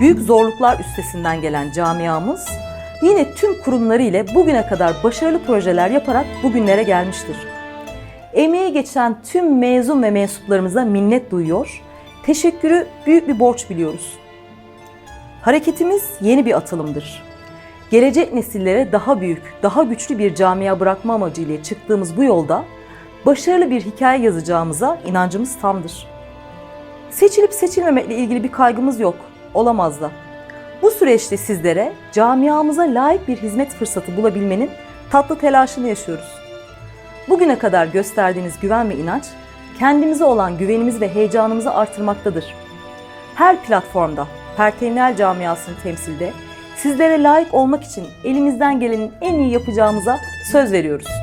büyük zorluklar üstesinden gelen camiamız yine tüm kurumları ile bugüne kadar başarılı projeler yaparak bugünlere gelmiştir. Emeği geçen tüm mezun ve mensuplarımıza minnet duyuyor, teşekkürü büyük bir borç biliyoruz. Hareketimiz yeni bir atılımdır. Gelecek nesillere daha büyük, daha güçlü bir camia bırakma amacıyla çıktığımız bu yolda başarılı bir hikaye yazacağımıza inancımız tamdır. Seçilip seçilmemekle ilgili bir kaygımız yok, olamaz da. Bu süreçte sizlere camiamıza layık bir hizmet fırsatı bulabilmenin tatlı telaşını yaşıyoruz. Bugüne kadar gösterdiğiniz güven ve inanç, kendimize olan güvenimizi ve heyecanımızı artırmaktadır. Her platformda, Pertemniyel camiasını temsilde sizlere layık olmak için elimizden gelenin en iyi yapacağımıza söz veriyoruz.